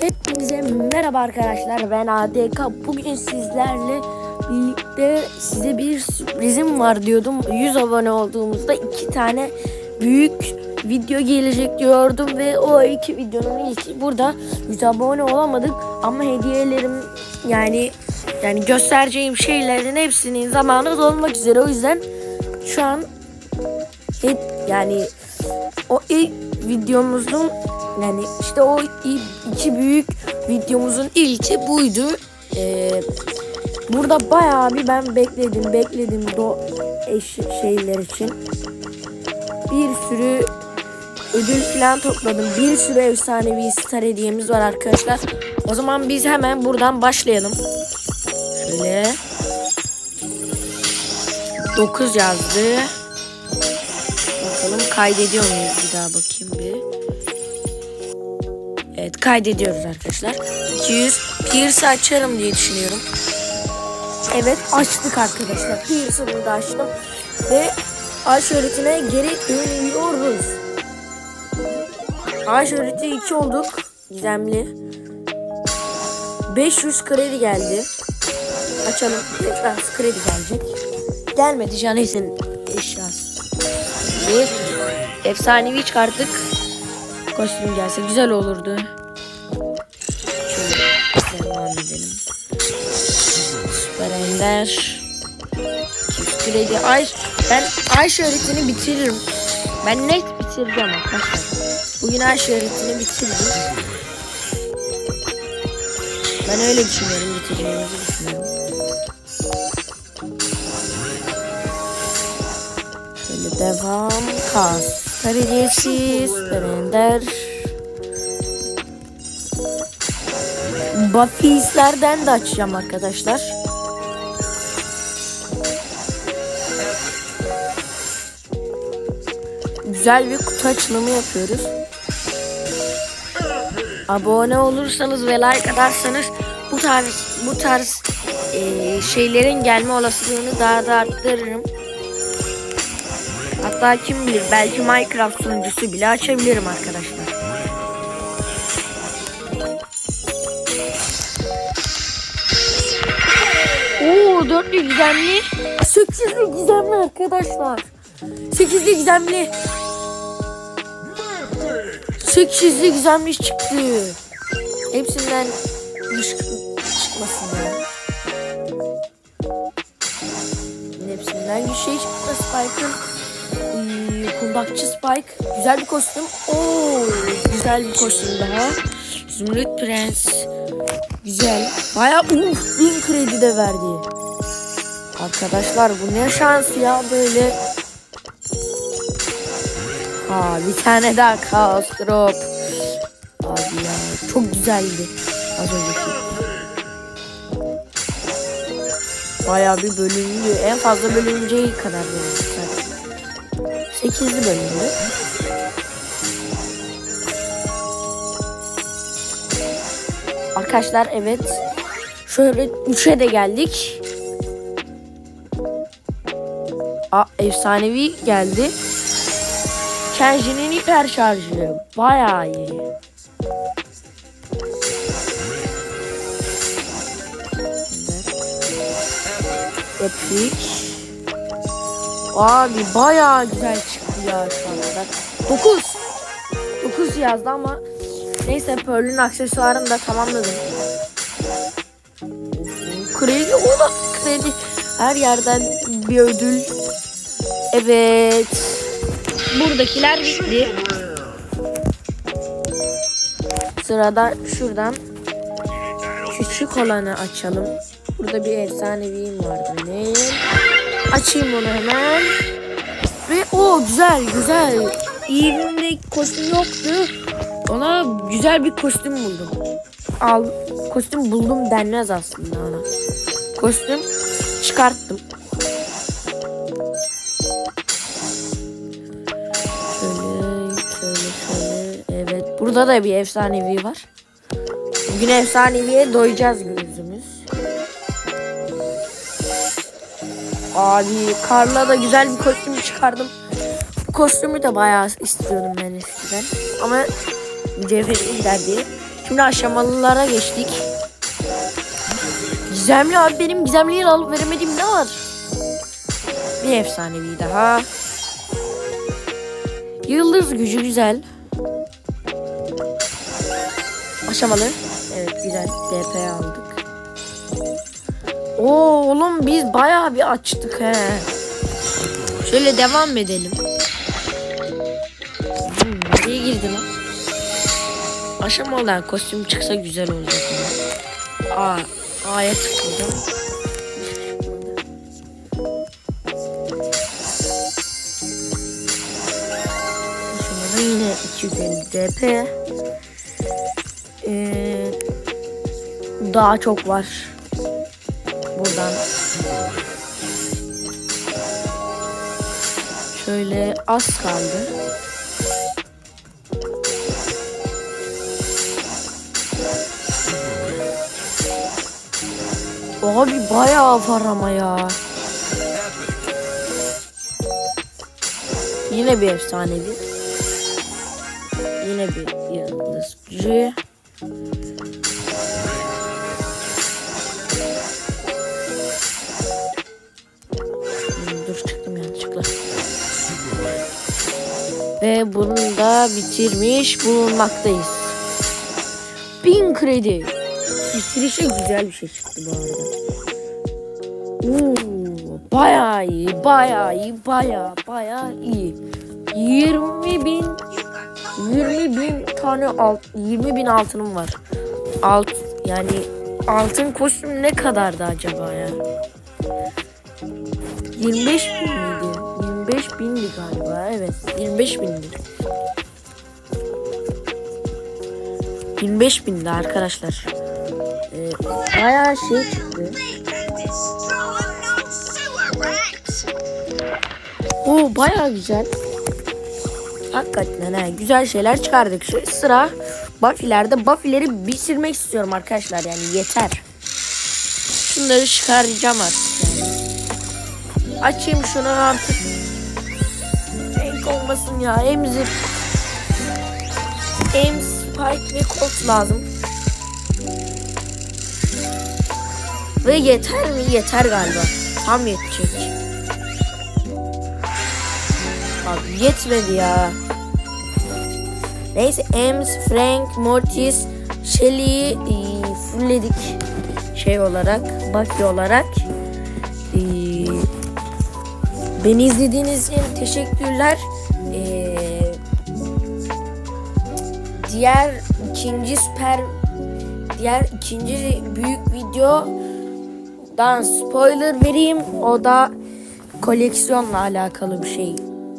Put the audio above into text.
Hepinize merhaba arkadaşlar ben ADK bugün sizlerle birlikte size bir sürprizim var diyordum. 100 abone olduğumuzda iki tane büyük video gelecek diyordum ve o iki videonun ilki burada. 100 abone olamadık ama hediyelerim yani yani göstereceğim şeylerin hepsinin zamanı dolmak üzere. O yüzden şu an hep yani o ilk videomuzun yani işte o iki büyük videomuzun ilki buydu. Ee, burada bayağı bir ben bekledim bekledim do eş şeyler için. Bir sürü ödül falan topladım. Bir sürü efsanevi star hediyemiz var arkadaşlar. O zaman biz hemen buradan başlayalım. Şöyle. 9 yazdı. Bakalım kaydediyor muyuz bir daha bakayım bir. Kaydediyoruz arkadaşlar. 200 Pierce açarım diye düşünüyorum. Evet açtık arkadaşlar. Pierce'ımı da açtım. Ve Ay öğretine geri dönüyoruz. Ay öğreti 2 olduk. Gizemli. 500 kredi geldi. Açalım. Tekrar kredi gelecek. Gelmedi Janes'in eşyası. Bir efsanevi çıkarttık. Kostüm gelse güzel olurdu. Çift kredi. Ay ben ay şöhretini bitiririm. Ben net bitireceğim arkadaşlar. Bugün ay şöhretini bitiririm. Ben öyle düşünüyorum bitireceğimizi düşünüyorum. Şöyle devam. Kas. Karidesi. Süper Ender. Buffy'slerden de açacağım arkadaşlar. Güzel bir kutu açılımı yapıyoruz. Abone olursanız ve like atarsanız bu tarz bu tarz eee, şeylerin gelme olasılığını daha da arttırırım. Hatta kim bilir belki Minecraft sunucusu bile açabilirim arkadaşlar. Oo dörtlü gizemli. Sekizli gizemli arkadaşlar. Sekizli gizemli. Sekizli gizemli çıktı. Hepsinden dış çıkmasın ya. Hepsinden bir şey çıktı Spike'ın. Ee, kundakçı Spike. Güzel bir kostüm. Oo, güzel bir kostüm daha. Zümrüt Prens. Güzel. Baya uf bin kredi de verdi. Arkadaşlar bu ne şans ya böyle. Ha bir tane daha Chaos Drop. Abi ya çok güzeldi az önceki. Baya bir bölümlü. En fazla bölümceyi kadar bölümcü. 8'li bölümlü. Arkadaşlar evet. Şöyle 3'e de geldik. Aa, efsanevi geldi. Kenji'nin hiper şarjı. Bayağı iyi. Epic. Abi bayağı güzel çıktı ya şu anda. 9. 9 yazdı ama neyse Pearl'ün aksesuarını da tamamladım. Kredi ola kredi. Her yerden bir ödül. Evet. Buradakiler bitti. Sırada şuradan küçük olanı açalım. Burada bir efsaneviyim vardı benim. Açayım onu hemen. Ve o güzel güzel. İyiliğimde kostüm yoktu. Ona güzel bir kostüm buldum. Al kostüm buldum denmez aslında ona. Kostüm çıkarttım. Burada da bir efsanevi var. Bugün efsaneviye doyacağız gözümüz. Abi Karla da güzel bir kostüm çıkardım. Bu kostümü de bayağı istiyordum ben eskiden. Ama mücevhere gider diye Şimdi aşamalılara geçtik. Gizemli abi benim gizemliyi alıp veremediğim ne var? Bir efsanevi daha. Yıldız gücü güzel. Aşamalı. Evet güzel. DP aldık. Oo oğlum biz bayağı bir açtık he. Şöyle devam edelim. Hmm, nereye girdi lan? Aşamalıdan kostüm çıksa güzel olacak. Aa, A'ya tıkladım. Aşamada yine 250 DP. Ee, daha çok var. Buradan. Şöyle az kaldı. Abi bayağı var ama ya. Yine bir efsanevi. Yine bir yıldız gücü. Hmm, Dur çıktım yanlışlıkla. Ve bunu da bitirmiş bulunmaktayız. 1000 kredi. Bitirişe güzel bir şey çıktı bu arada. Oo, bayağı iyi, bayağı iyi, bayağı bayağı iyi. 20 bin 20 bin tane alt 20 bin altınım var. Alt yani altın kostüm ne kadardı acaba ya? 25 bin miydi? 25 bindi galiba evet 25 bindi. 25 bindi arkadaşlar. Ee, bayağı şey çıktı. Oo bayağı güzel. Hakikaten ha, güzel şeyler çıkardık. Şu sıra Buffy'lerde Buffy'leri bitirmek istiyorum arkadaşlar yani yeter. Şunları çıkaracağım artık yani. Açayım şunu artık. Renk olmasın ya. Emzir. Em Spike ve Colt lazım. Ve yeter mi? Yeter galiba. Tam yetecek. Abi yetmedi ya. Neyse Ems, Frank, Mortis, Shelly'yi e, fullledik şey olarak, Buffy olarak. E, beni izlediğiniz için teşekkürler. E, diğer ikinci süper diğer ikinci büyük videodan spoiler vereyim. O da koleksiyonla alakalı bir şey.